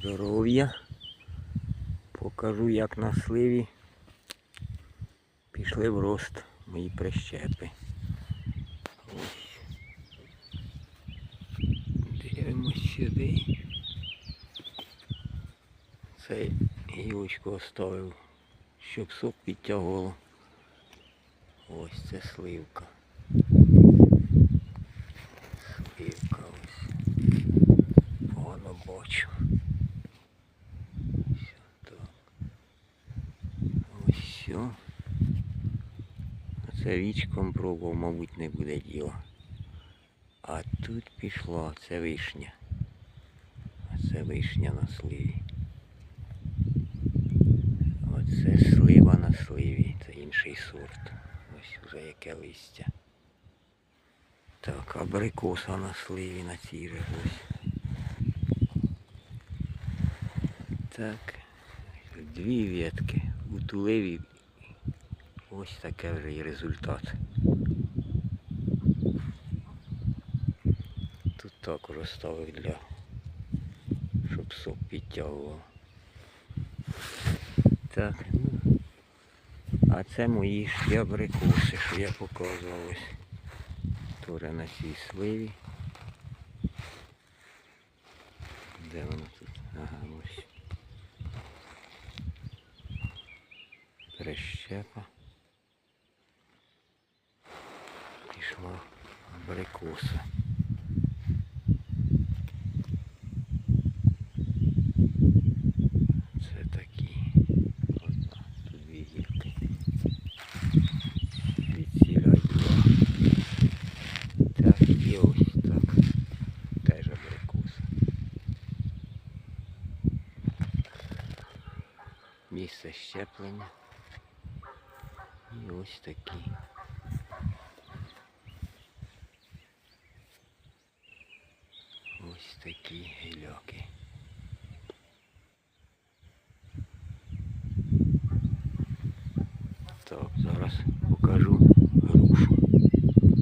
здоров'я. Покажу, як на сливі пішли в рост мої прищепи. Ось. Дивимось сюди. Цей гілочку оставив, щоб сок підтягувало. Ось це сливка. Сливка ось. Погано бачу. Все так. Ось все. Це вічком пробував, мабуть, не буде діла. А тут пішла, це вишня. Це вишня на сливі. Оце слива на сливі, це інший сорт. Ось вже яке листя. Так, абрикоса на сливі на цій же ось. Так, дві ветки. У туливі ось таке вже і результат. Тут також оставив для, щоб сок підтягував. Так, ну. А це мої абрикоси, що я показував ось. Тоже на цій сливі. Де воно тут? Ага, ось. Прищепа. Пішла абрикоса. Це такі. Одна, тут дві гілки. Відсіля. Так, і ось так. Теж абрикоса. Місце щеплення. І ось такі. Ось такі гіляки. Так, зараз покажу грушу.